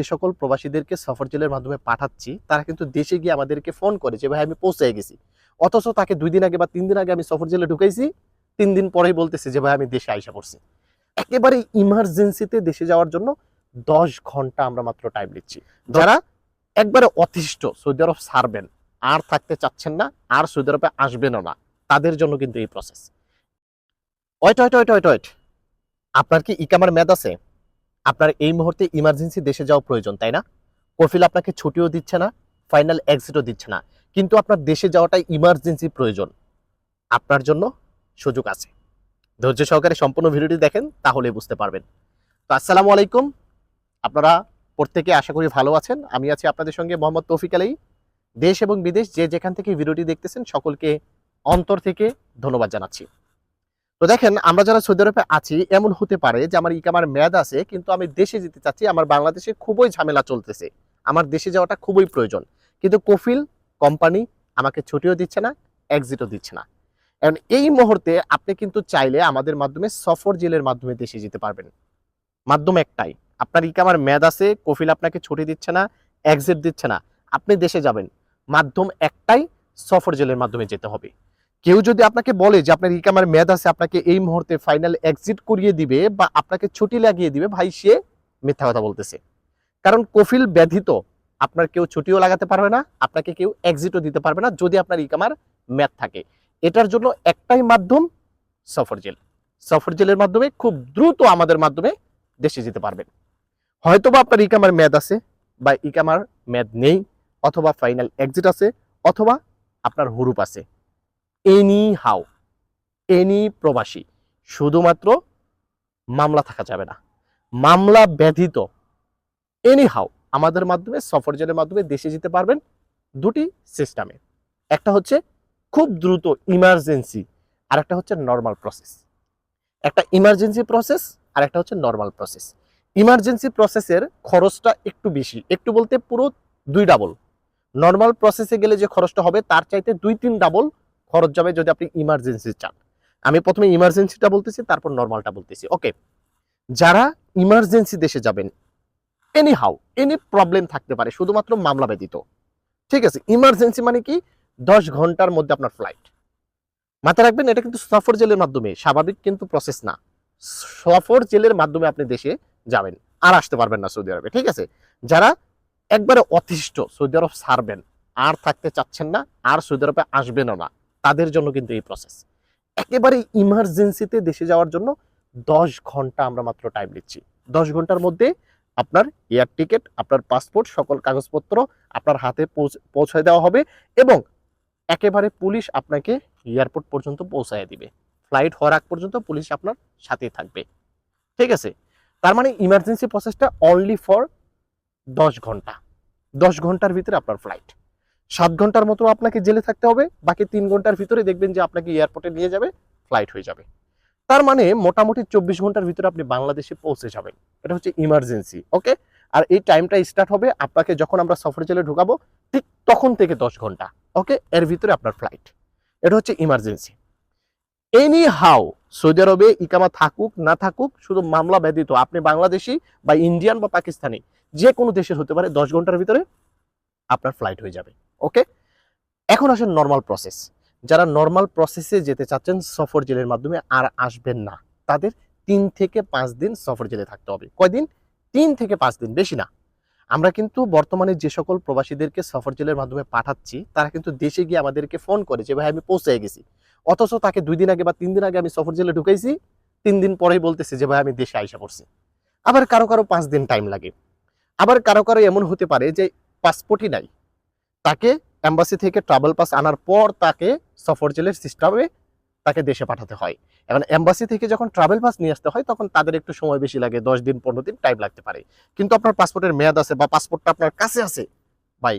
যে সকল প্রবাসীদেরকে সফর জেলের মাধ্যমে পাঠাচ্ছি, তারা কিন্তু দেশে গিয়ে আমাদেরকে ফোন করে যে, ভাই, আমি পৌঁছে গেছি। অথচ তাকে দুই দিন আগে বা তিন দিন আগে আমি সফর জেলে ঢুকাইছি, তিন দিন পরেই বলতেছে যে, ভাই, আমি দেশে আইসা পড়ছি। একেবারে ইমার্জেন্সিতে দেশে যাওয়ার জন্য দশ ঘণ্টা আমরা মাত্র টাইম নিচ্ছি। যারা একবারে অতিষ্ঠ, সৌদি আরব ছাড়বেন, আর থাকতে চাচ্ছেন না, আর সৌদি আরবে আসবেনও না, তাদের জন্য কিন্তু এই process wait wait wait wait wait, আপনার কি ইকামার মেয়াদ আছে? আপনার এই মুহূর্তে ইমার্জেন্সি দেশে যাওয়া প্রয়োজন, তাই না? কফিল আপনাকে ছুটিও দিচ্ছে না ফাইনাল এক্সিটও দিচ্ছে না। কিন্তু আপনার দেশে যাওয়াটাই ইমার্জেন্সি প্রয়োজন। আপনার জন্য সুযোগ আছে। ধৈর্য সহকারে সম্পূর্ণ ভিডিওটি দেখেন তাহলে বুঝতে পারবেন। তো আসসালামু আলাইকুম। আপনারা প্রত্যেকে আশা করি ভালো আছেন। আমি আছি আপনাদের সঙ্গে মোহাম্মদ তৌফিক আলাই দেশ এবং বিদেশ যে যেখান থেকে ভিডিওটি দেখতেছেন, সকলকে অন্তর থেকে ধন্যবাদ জানাচ্ছি। তো দেখেন, আমরা যারা সৌদি আরবে আছি, এমন হতে পারে যে আমার ইকামার মেয়াদ আছে, কিন্তু আমি দেশে যেতে চাচ্ছি, আমার বাংলাদেশে খুবই ঝামেলা চলতেছে। আমার দেশে যাওয়াটা খুবই প্রয়োজন। কিন্তু কফিল কোম্পানি আমাকে ছুটিও দিচ্ছে না এক্সিটও দিচ্ছে না। এখন এই মুহূর্তে আপনি কিন্তু চাইলে আমাদের মাধ্যমে সফর জেলের মাধ্যমে দেশে যেতে পারবেন। মাধ্যম একটাই। আপনার ইকামার মেয়াদ আছে, কফিল আপনাকে ছুটি দিচ্ছে না এক্সিট দিচ্ছে না, আপনি দেশে যাবেন। মাধ্যম একটাই সফর জেলের মাধ্যমে যেতে হবে। কেউ যদি আপনাকে বলে যে আপনার ইকামার মেয়াদ আছে, আপনাকে এই মুহূর্তে ফাইনাল এক্সিট করিয়ে দিবে বা আপনাকে ছুটি লাগিয়ে দিবে, ভাই সে মিথ্যা কথা বলতেছে। কারণ কফিল ব্যথিত। আপনার কেউ ছুটিও লাগাতে পারবে না, আপনাকে কেউ এক্সিটও দিতে পারবে না যদি আপনার ইকামার মেয়াদ থাকে। এটার জন্য একটাই মাধ্যম, সফর জেল। সফর জেলের মাধ্যমে খুব দ্রুত আমাদের মাধ্যমে দেশে যেতে পারবেন। হয়তোবা আপনার ইকামার মেয়াদ আছে বা ইকামার মেয়াদ নেই, অথবা ফাইনাল এক্সিট আছে, অথবা আপনার হুরুপ আছে। এনি হাউ এনি প্রবাসী, শুধুমাত্র মামলা থাকা যাবে না। মামলা ব্যতীত এনি হাউ আমাদের মাধ্যমে সফর জেলের মাধ্যমে দেশে যেতে পারবেন দুটি সিস্টেমে একটা হচ্ছে খুব দ্রুত ইমার্জেন্সি আর একটা হচ্ছে নর্মাল প্রসেস একটা ইমার্জেন্সি প্রসেস আর একটা হচ্ছে নর্মাল প্রসেস ইমার্জেন্সি প্রসেসের খরচটা একটু বেশি, একটু বলতে পুরো দুই ডাবল নর্মাল প্রসেসে গেলে যে খরচটা হবে, তার চাইতে দুই তিন ডাবল খরচ যাবে যদি আপনি ইমার্জেন্সি চান। আমি প্রথমে ইমার্জেন্সিটা বলতেছি, তারপর নর্মালটা বলতেছি। ওকে যারা ইমার্জেন্সি দেশে যাবেন এনি হাউ এনি প্রবলেম থাকতে পারে, শুধুমাত্র মামলা ব্যতীত। ঠিক আছে? ইমার্জেন্সি মানে কি? দশ ঘণ্টার মধ্যে আপনার ফ্লাইট মাথায় রাখবেন, এটা কিন্তু সফর জেলের মাধ্যমে, স্বাভাবিক কিন্তু প্রসেস না। সফর জেলের মাধ্যমে আপনি দেশে যাবেন, আর আসতে পারবেন না সৌদি আরবে। ঠিক আছে? যারা একবারে অতিষ্ঠ, সৌদি আরব ছাড়বেন, আর থাকতে চাচ্ছেন না, আর সৌদি আরবে আসবেনও না। তাদের জন্য কিন্তু এই প্রসেস একেবারে ইমার্জেন্সিতে দেশে যাওয়ার জন্য দশ ঘণ্টা আমরা মাত্র টাইম নিচ্ছি। দশ ঘণ্টার মধ্যে আপনার এয়ার টিকিট আপনার পাসপোর্ট সকল কাগজপত্র আপনার হাতে পৌঁছায় দেওয়া হবে এবং একেবারে পুলিশ আপনাকে এয়ারপোর্ট পর্যন্ত পৌঁছায় দিবে। ফ্লাইট হওয়ার আগ পর্যন্ত পুলিশ আপনার সাথে থাকবে। ঠিক আছে? তার মানে ইমার্জেন্সি প্রসেসটা অনলি ফর দশ ঘণ্টা। দশ ঘণ্টার ভিতরে আপনার ফ্লাইট সাত ঘণ্টার মতো আপনাকে জেলে থাকতে হবে। বাকি তিন ঘণ্টার ভিতরে দেখবেন যে আপনাকে এয়ারপোর্টে নিয়ে যাবে ফ্লাইট হয়ে যাবে। তার মানে মোটামুটি চব্বিশ ঘণ্টার ভিতরে আপনি বাংলাদেশে পৌঁছে যাবেন। এটা হচ্ছে ইমার্জেন্সি ওকে আর এই টাইমটা স্টার্ট হবে আপনাকে যখন আমরা সফর জেলে ঢুকাবো, ঠিক তখন থেকে দশ ঘণ্টা ওকে এর ভিতরে আপনার ফ্লাইট এটা হচ্ছে ইমার্জেন্সি এনি হাউ সৌদি আরবে ইকামা থাকুক, না থাকুক, শুধু মামলা ব্যতীত আপনি বাংলাদেশি বা ইন্ডিয়ান বা পাকিস্তানি, যে কোনো দেশের হতে পারে, দশ ঘণ্টার ভিতরে আপনার ফ্লাইট হয়ে যাবে। ওকে এখন আসেন নর্মাল প্রসেস যারা নর্মাল প্রসেসে যেতে চাচ্ছেন, সফর জেলের মাধ্যমে আর আসবেন না। তাদের তিন থেকে পাঁচ দিন সফর জেলে থাকতে হবে। কয়দিন? তিন থেকে পাঁচ দিন, বেশি না। আমরা কিন্তু বর্তমানে যে সকল প্রবাসীদেরকে সফর জেলের মাধ্যমে পাঠাচ্ছি, তারা কিন্তু দেশে গিয়ে আমাদেরকে ফোন করে যে, ভাই, আমি পৌঁছে গেছি। অথচ তাকে দুই দিন আগে বা তিন দিন আগে আমি সফর জেলে ঢুকাইছি, তিন দিন পরেই বলতেছে যে, ভাই, আমি দেশে আইসা পড়ছি। আবার কারও কারও পাঁচ দিন টাইম লাগে। আবার কারও কারও এমন হতে পারে যে পাসপোর্টই নাই। তাকে অ্যাম্বাসি থেকে ট্রাভেল পাস আনার পর তাকে সফর জেলের সিস্টেমে তাকে দেশে পাঠাতে হয়। এখন এম্বাসি থেকে যখন ট্রাভেল পাস নিয়ে আসতে হয়, তখন তাদের একটু সময় বেশি লাগে, দশ দিন, পনেরো দিন টাইম লাগতে পারে। কিন্তু আপনার পাসপোর্টের মেয়াদ আছে বা পাসপোর্টটা আপনার কাছে আছে বাই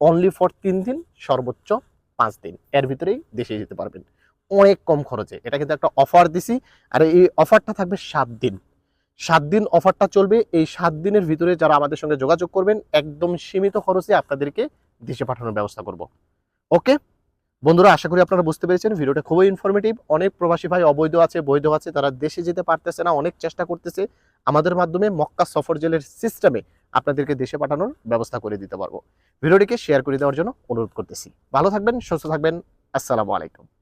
অনলি ফর তিন দিন, সর্বোচ্চ পাঁচ দিন। এর ভিতরেই দেশে যেতে পারবেন। অনেক কম খরচে। এটা কিন্তু একটা অফার দিছি। আর এই অফারটা থাকবে সাত দিন। সাত দিন অফারটা চলবে। এই সাত দিনের ভিতরে যারা আমাদের সঙ্গে যোগাযোগ করবেন, একদম সীমিত খরচে আপনাদেরকে দেশে পাঠানোর ব্যবস্থা করব। ওকে? বন্ধুরা, আশা করি আপনারা বুঝতে পেরেছেন, ভিডিওটা খুবই ইনফরমেটিভ অনেক প্রবাসী ভাই অবৈধ আছে, বৈধ আছে, তারা দেশে যেতে পারতেছে না, অনেক চেষ্টা করতেছে। আমাদের মাধ্যমে মক্কা সফর জেলের সিস্টেমে আপনাদেরকে দেশে পাঠানোর ব্যবস্থা করে দিতে পারব। ভিডিওটিকে শেয়ার করে দেওয়ার জন্য অনুরোধ করতেছি। ভালো থাকবেন, সুস্থ থাকবেন। আসসালামু আলাইকুম।